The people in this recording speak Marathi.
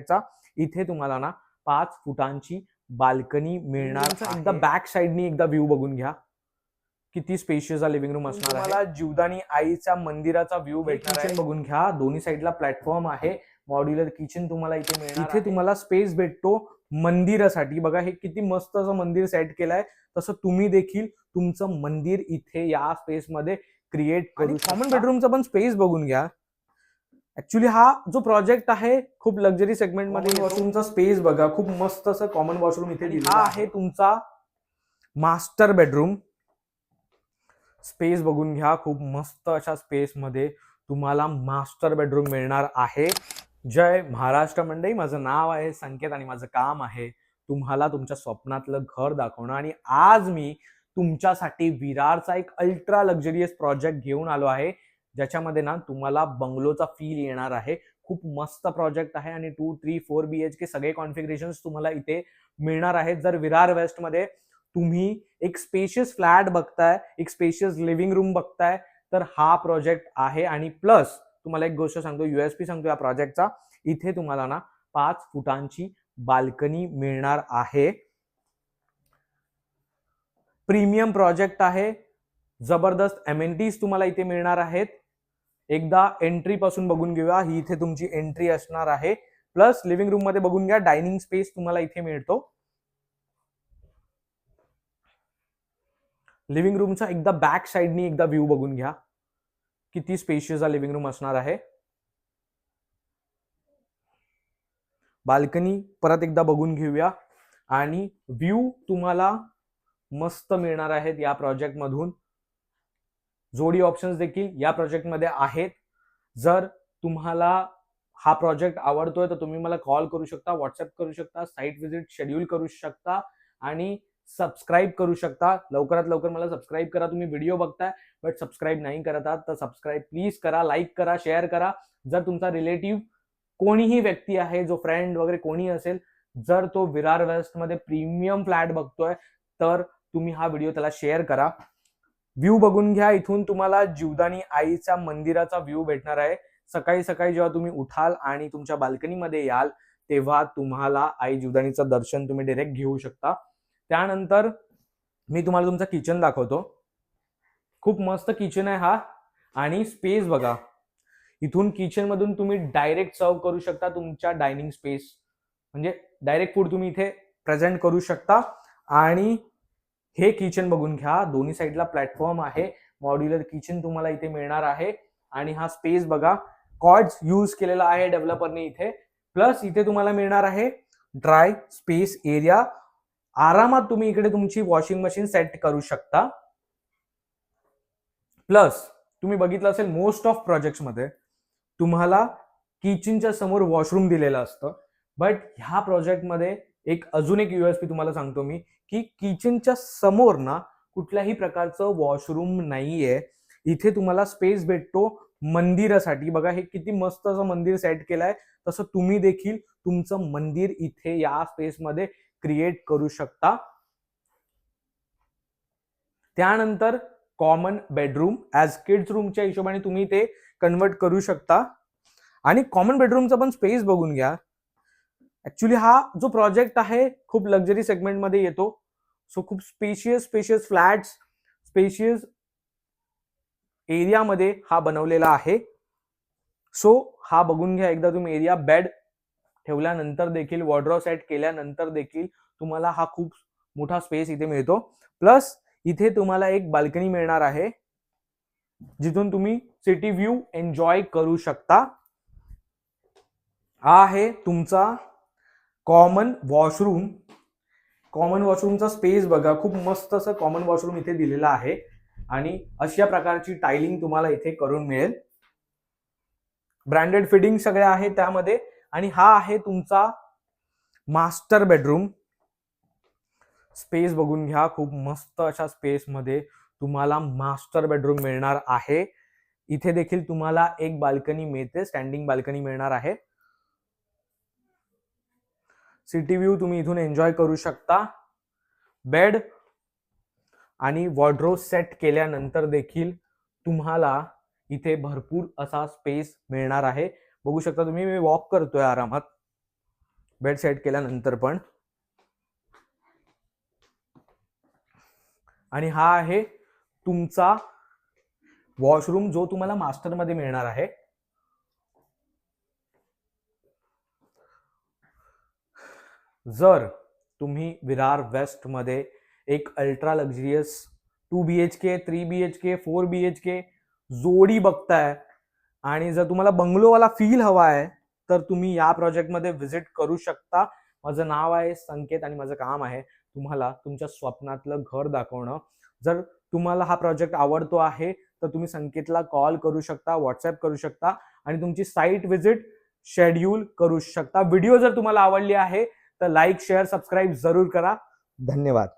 चा इथे तुम्हाला ना पाच फुटांची बाल्कनी मिळणार. एकदा बॅक साईडनी एकदा व्ह्यू बघून घ्या. किती स्पेशियस लिव्हिंग रूम असणार. तुम्हाला जीवदानी आईच्या मंदिराचा व्ह्यू भेटणार बघून घ्या. दोन्ही साईडला प्लॅटफॉर्म आहे. मॉड्युलर किचन तुम्हाला इथे मिळणार इथे. तुम्हाला स्पेस भेटतो मंदिरासाठी. बघा हे किती मस्त असं मंदिर सेट केलंय. तसं तुम्ही देखील तुमचं मंदिर इथे या स्पेस मध्ये क्रिएट करू कॉमन बेडरूमचा पण स्पेस बघून घ्या. ऍक्च्युली हा जो प्रोजेक्ट आहे खूप लक्झरी सेगमेंटमध्ये वॉशरूमचा स्पेस बघा. खूप मस्त असं कॉमन वॉशरूम इथे दिला हा आहे. तुमचा मास्टर बेडरूम स्पेस बघून घ्या. खूप मस्त अशा स्पेस मध्ये तुम्हाला मास्टर बेडरूम मिळणार आहे. जय महाराष्ट्र मंडळी माझं नाव आहे संकेत आणि माझं काम आहे तुम्हाला तुमच्या स्वप्नातलं घर दाखवणं. आणि आज मी तुमच्यासाठी विरारचा एक अल्ट्रा लक्झरियस प्रोजेक्ट घेऊन आलो आहे. ज्याच्यामध्ये ना तुम्हाला बंगलोचा फील येणार आहे. खूप मस्त प्रोजेक्ट आहे आणि two three four B H K सगळे कॉन्फिगरेशन तुम्हाला इथे मिळणार आहेत. जर विरार वेस्टमध्ये तुम्ही एक स्पेशियस फ्लॅट बघताय एक स्पेशियस लिव्हिंग रूम बघताय तर हा प्रोजेक्ट आहे. आणि प्लस तुम्हाला एक गोष्ट सांगतो युएसपी सांगतो या प्रोजेक्टचा इथे तुम्हाला ना पाच फुटांची बाल्कनी मिळणार आहे. प्रीमियम प्रोजेक्ट आहे. जबरदस्त एमेनिटीज तुम्हाला इथे मिळणार आहेत. एकदा एंट्री पासून बघून घेऊया. ही इथे तुमची एंट्री असणार आहे. प्लस लिव्हिंग रूममध्ये बघून घ्या डायनिंग स्पेस तुम्हाला इथे मिळतो. लिव्हिंग रूमचा एकदा बॅक साईडनी एकदा व्ह्यू बघून घ्या. किती स्पेशियस हा लिव्हिंग रूम असणार आहे. बाल्कनी परत एकदा बघून घेऊया. आणि व्ह्यू तुम्हाला मस्त मिळणार आहेत या प्रोजेक्ट मधून. जोडी ऑप्शन्स देखील या प्रोजेक्टमध्ये आहेत. जर तुम्हाला हा प्रोजेक्ट आवडतोय तर तुम्ही मला कॉल करू शकता व्हॉट्सअप करू शकता साईट व्हिजिट शेड्यूल करू शकता आणि सबस्क्राईब करू शकता. लवकरात लवकर मला सबस्क्राईब करा. तुम्ही व्हिडिओ बघताय बट सबस्क्राईब नाही करत आहात तर सबस्क्राईब प्लीज करा लाईक करा शेअर करा. जर तुमचा रिलेटिव्ह कोणीही व्यक्ती आहे जो फ्रेंड वगैरे कोणी असेल जर तो विरार वेस्टमध्ये प्रीमियम फ्लॅट बघतोय तर तुम्ही हा व्हिडिओ त्याला शेअर करा. व्ह्यू बघून घ्या. इथून तुम्हाला जीवदानी आईच्या मंदिराचा व्ह्यू भेटणार आहे. सकाळी सकाळी जेव्हा तुम्ही उठाल आणि तुमच्या बाल्कनीमध्ये याल तेव्हा तुम्हाला आई जीवदानीचं दर्शन तुम्ही डिरेक्ट घेऊ शकता. त्यानंतर मी तुम्हाला तुमचं किचन दाखवतो. खूप मस्त किचन आहे हा. आणि स्पेस बघा. इथून किचन मधून तुम्ही डायरेक्ट सर्व करू शकता तुमच्या डायनिंग स्पेस म्हणजे डायरेक्ट फूड तुम्ही इथे प्रेझेंट करू शकता. आणि हे किचन बघून घ्या. दोन्ही साईडला प्लॅटफॉर्म आहे. मॉड्युलर किचन तुम्हाला इथे मिळणार आहे. आणि हा स्पेस बघा. कॉर्ड्स यूज केलेला आहे डेव्हलपरने इथे. प्लस इथे तुम्हाला मिळणार आहे ड्राय स्पेस एरिया आरामात तुम्ही इकडे तुमची वॉशिंग मशीन सेट करू शकता. प्लस तुम्ही बघितलं असेल मोस्ट ऑफ प्रोजेक्टमध्ये तुम्हाला किचनच्या समोर वॉशरूम दिलेलं असतं. बट ह्या प्रोजेक्टमध्ये एक अजून एक युएसपी तुम्हाला सांगतो मी की किचनच्या समोर ना कुठल्याही प्रकारचं वॉशरूम नाहीये. इथे तुम्हाला स्पेस भेटतो मंदिरासाठी. बघा हे किती मस्त असं मंदिर सेट केलंय. तसं तुम्ही देखील तुमचं मंदिर इथे या स्पेसमध्ये क्रिएट करू शकता. त्यानंतर कॉमन बेडरूम ऍज किड्स रूमच्या हिशोबाने तुम्ही ते कन्वर्ट करू शकता. आणि कॉमन बेडरूमचा पण स्पेस बघून घ्या. ऍक्च्युली हा जो प्रोजेक्ट आहे खूप लक्झरी सेगमेंटमध्ये येतो. सो खूप स्पेशियस स्पेशियस फ्लॅट्स स्पेशियस एरियामध्ये हा बनवलेला आहे. सो हा बघून घ्या. एकदा तुम्ही एरिया बेड ठेवल्यानंतर देखील वॉर्ड्रॉ सेट केल्यानंतर देखील तुम्हाला हा खूप मोठा स्पेस इथे मिळतो. प्लस इथे तुम्हाला एक बाल्कनी मिळणार आहे जिथून तुम्ही सिटी व्ह्यू एन्जॉय करू शकता. हा आहे तुमचा कॉमन वॉशरूम कॉमन वॉशरूमचा स्पेस बघा खूप मस्त असं कॉमन वॉशरूम इथे दिलेलं आहे. आणि अशा प्रकारची टायलिंग तुम्हाला इथे करून मिळेल. ब्रँडेड फिटिंग सगळे आहे त्यामध्ये. आणि हा आहे तुमचा मास्टर बेडरूम स्पेस बघून घ्या खूप मस्त अशा स्पेसमध्ये तुम्हाला मास्टर बेडरूम मिळणार आहे. इथे देखील तुम्हाला एक बाल्कनी मिळते स्टँडिंग बाल्कनी मिळणार आहे. सिटी व्ह्यू तुम्ही इथून एन्जॉय करू शकता. बेड आणि वॉर्ड्रो सेट केल्यानंतर देखील तुम्हाला इथे भरपूर असा स्पेस मिळणार आहे. बघू शकता तुम्ही मी वॉक करतोय आरामात. बेड सेट केल्यानंतर पण. आणि हा आहे तुमचा वॉशरूम जो तुम्हाला मास्टरमध्ये मिळणार आहे. जर तुम्ही विरार वेस्टमध्ये एक ultra luxurious two B H K three B H K four B H K जोडी बघताय आणि जर तुम्हाला बंगलोवाला फील हवा आहे तर तुम्ही या प्रोजेक्टमध्ये व्हिजिट करू शकता. माझं नाव आहे संकेत आणि माझं काम आहे तुम्हाला तुमच्या स्वप्नातलं घर दाखवणं. जर तुम्हाला हा प्रोजेक्ट आवडतो आहे तर तुम्ही संकेतला कॉल करू शकता व्हॉट्सअप करू शकता आणि तुमची साईट व्हिजिट शेड्यूल करू शकता. व्हिडिओ जर तुम्हाला आवडली आहे तर लाईक शेअर सबस्क्राईब जरूर करा. धन्यवाद.